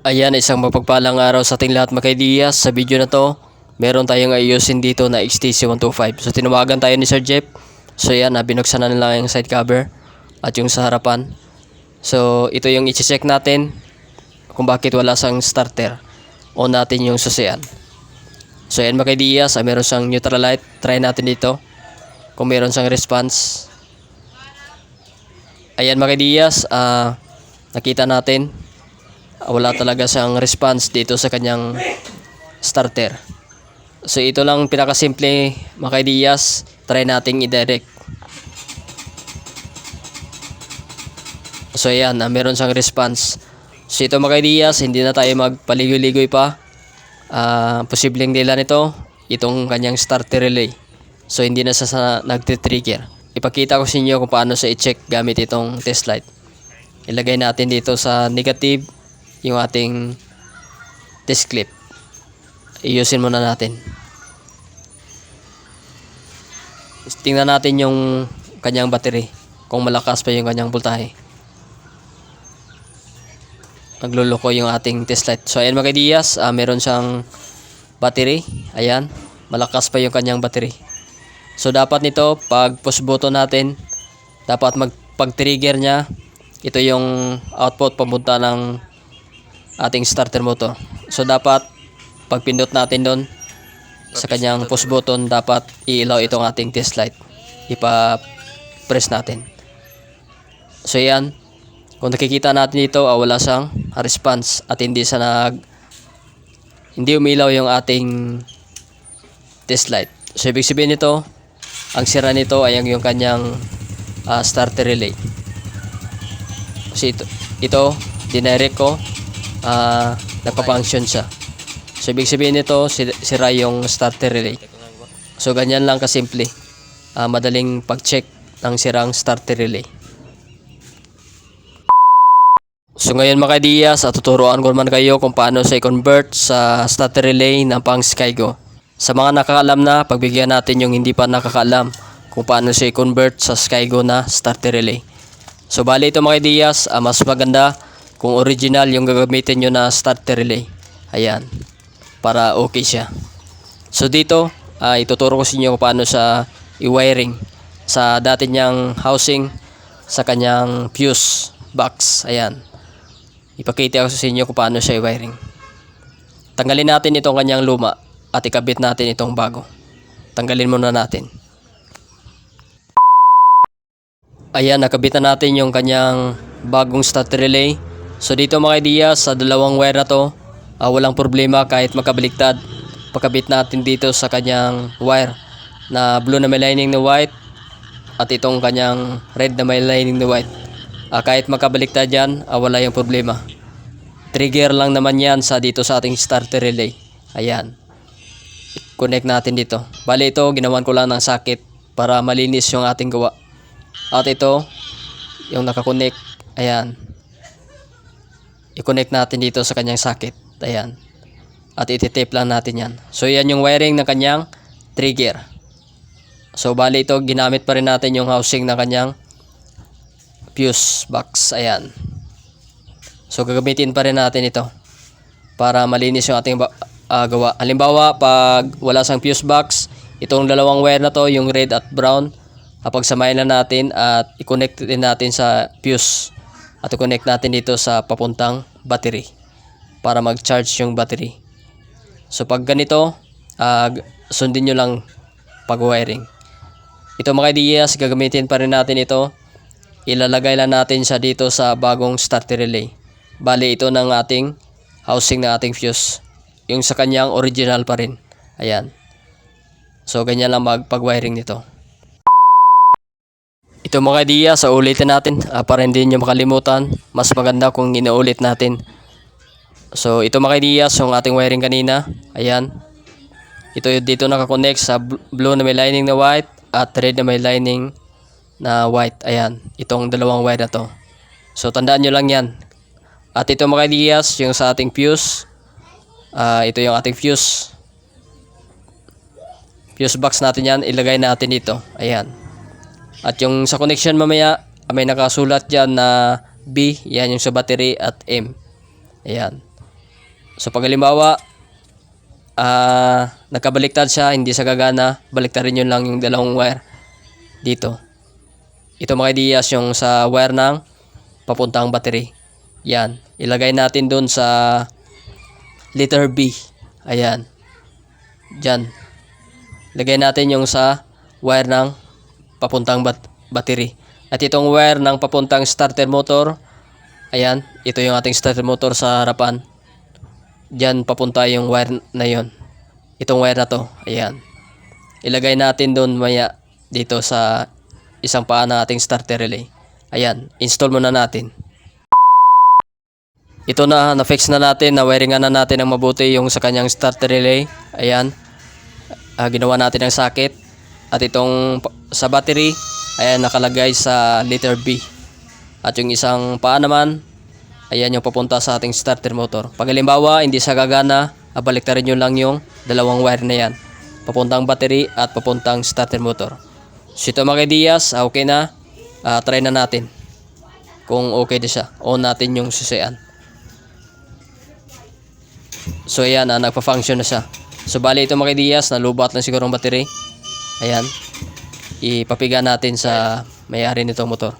Ayan, isang mapagpalang araw sa ating lahat mga. Sa video na to, meron tayong ayusin dito na XTC125. So, tinawagan tayo ni Sir Jeff. So, yan, binuksan na nila yung side cover at yung sa harapan. So, ito yung i-check natin kung bakit wala sang starter. On natin yung susian. So, yan mga kaidiyas, ah, meron siyang neutral light. Try natin dito kung meron siyang response. Ayan mga kaidiyas, ah, nakita natin wala talaga siyang response dito sa kanyang starter. So ito lang pinakasimple mga kaidiyas, try nating i-direct. So ayan, ah, meron siyang response. So ito mga kaidiyas, hindi na tayo magpaligoy-ligoy pa. Ah, posibleng nila nito, itong kanyang starter relay. So hindi na siya sa nagtitrigger. Ipakita ko sa inyo kung paano sa i-check gamit itong test light. Ilagay natin dito sa negative yung ating test clip. Iyusin muna natin. Tingnan natin yung kanyang battery kung malakas pa yung kanyang voltahe. Nagluloko yung ating test light. So ayan mga Diyas, ah, meron siyang battery. Ayan, malakas pa yung kanyang battery. So dapat nito pag push button natin, dapat mag pag trigger niya, ito yung output papunta ng ating starter motor. So dapat pag pindot natin doon sa kanyang push button dapat iilaw itong ating test light. Ipa-press natin. So yan. Kung nakikita natin dito, ah, wala siyang response at hindi sa nag hindi umilaw yung ating test light. So ibig sabihin nito, ang sira nito ay yung kanyang ah, starter relay. Kasi ito, ito dinirect ko ah nagpa-function siya. So, ibig sabihin nito, si- sira yung starter relay. So, ganyan lang kasimple. Ah, madaling pag-check ng sirang starter relay. So, ngayon mga Diyas, at tuturuan ko naman kayo kung paano sa i-convert sa starter relay ng pang Skygo. Sa mga nakakaalam na, pagbigyan natin yung hindi pa nakakaalam kung paano siya i-convert sa Skygo na starter relay. So, bali ito mga Diyas, ah, mas maganda kung original yung gagamitin nyo na starter relay. Ayan. Para okay siya. So dito, ah, ituturo ko sa inyo paano sa i-wiring sa dati niyang housing sa kanyang fuse box. Ayan. Ipakita ko sa inyo kung paano siya i-wiring. Tanggalin natin itong kanyang luma at ikabit natin itong bago. Tanggalin muna natin. Ayan, nakabit na natin yung kanyang bagong starter relay. So dito mga idea, sa dalawang wire na to, ah, walang problema kahit magkabaliktad. Pagkabit natin dito sa kanyang wire na blue na may lining na white at itong kanyang red na may lining na white. Ah, kahit magkabaliktad yan, ah, wala yung problema. Trigger lang naman yan sa dito sa ating starter relay. Ayan. Connect natin dito. Bali ito, ginawan ko lang ng sakit para malinis yung ating gawa. At ito, yung nakakonect. Ayan i-connect natin dito sa kanyang socket. Ayan. At iti-tape lang natin yan. So, yan yung wiring ng kanyang trigger. So, bali ito, ginamit pa rin natin yung housing ng kanyang fuse box. Ayan. So, gagamitin pa rin natin ito para malinis yung ating ah, gawa. Halimbawa, pag wala sang fuse box, itong dalawang wire na to, yung red at brown, kapag na natin at i-connect din natin sa fuse at i-connect natin dito sa papuntang battery para mag-charge yung battery. So pag ganito, ah, sundin nyo lang pag-wiring. Ito mga ideas, gagamitin pa rin natin ito. Ilalagay lang natin siya dito sa bagong starter relay. Bali ito ng ating housing ng ating fuse. Yung sa kanyang original pa rin. Ayan. So ganyan lang magpag-wiring nito. Ito mga idea, sa ulitin natin ah, para hindi nyo makalimutan. Mas maganda kung inuulit natin. So ito mga idea, yung ating wiring kanina. Ayan. Ito dito nakakonect sa bl- blue na may lining na white at red na may lining na white. Ayan. Itong dalawang wire na to. So tandaan nyo lang yan. At ito mga ideas, yung sa ating fuse. Ah, ito yung ating fuse. Fuse box natin yan. Ilagay natin dito. Ayan. At yung sa connection mamaya, may nakasulat dyan na B, yan yung sa battery at M. Ayan. So pag halimbawa, ah nagkabaliktad siya, hindi sa gagana, baliktarin yun lang yung dalawang wire dito. Ito mga ideas yung sa wire ng papuntang battery. Yan. Ilagay natin dun sa letter B. Ayan. Diyan. Lagay natin yung sa wire ng papuntang bat battery. At itong wire ng papuntang starter motor, ayan, ito yung ating starter motor sa harapan. Diyan papunta yung wire na yon. Itong wire na to, ayan. Ilagay natin doon maya dito sa isang paa ng ating starter relay. Ayan, install muna natin. Ito na, na-fix na natin, na-wiringan na natin ng mabuti yung sa kanyang starter relay. Ayan, Ah, ginawa natin ng socket. At itong sa battery, ayan, nakalagay sa letter B. At yung isang paa naman, ayan yung papunta sa ating starter motor. Pag halimbawa, hindi sa gagana, ah, baliktarin nyo lang yung dalawang wire na yan. Papuntang battery at papuntang starter motor. So ito mga ideas, ah, okay na. Ah, try na natin. Kung okay na siya. On natin yung susian. So ayan, ah, nagpa-function na siya. So bali ito mga ideas, nalubat lang siguro ang battery. Ayan. Ipapiga natin sa may-ari nitong motor.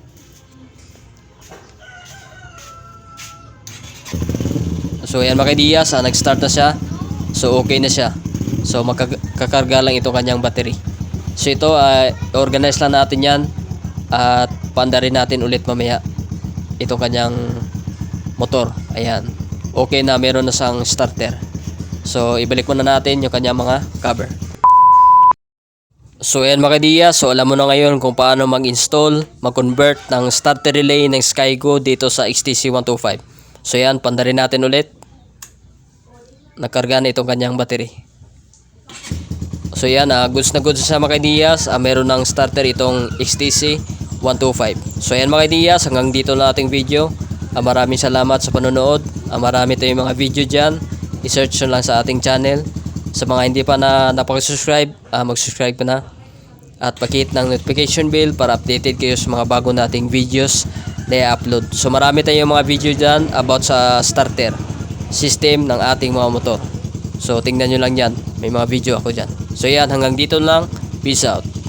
So ayan mga ideas, ah, nag-start na siya. So okay na siya. So magkakarga lang itong kanyang battery. So ito, ah, organize lang natin yan at pandarin natin ulit mamaya itong kanyang motor. Ayan. Okay na, meron na siyang starter. So ibalik muna natin yung kanyang mga cover. So ayan mga diya, so alam mo na ngayon kung paano mag-install, mag-convert ng starter relay ng Skygo dito sa XTC125. So ayan, pandarin natin ulit. Nakarga na itong kanyang battery. So yan, ah, goods na goods sa mga ideyas. Ah, meron ng starter itong XTC 125. So yan mga ideyas, hanggang dito na ating video. Ah, maraming salamat sa panonood. Ah, marami tayong mga video dyan. I-search lang sa ating channel. Sa mga hindi pa na napag-subscribe, ah, mag-subscribe ka na. At pakit ng notification bell para updated kayo sa mga bago nating videos na i-upload. So marami tayong mga video dyan about sa starter system ng ating mga motor. So tingnan nyo lang yan. May mga video ako dyan. So yan, hanggang dito lang. Peace out.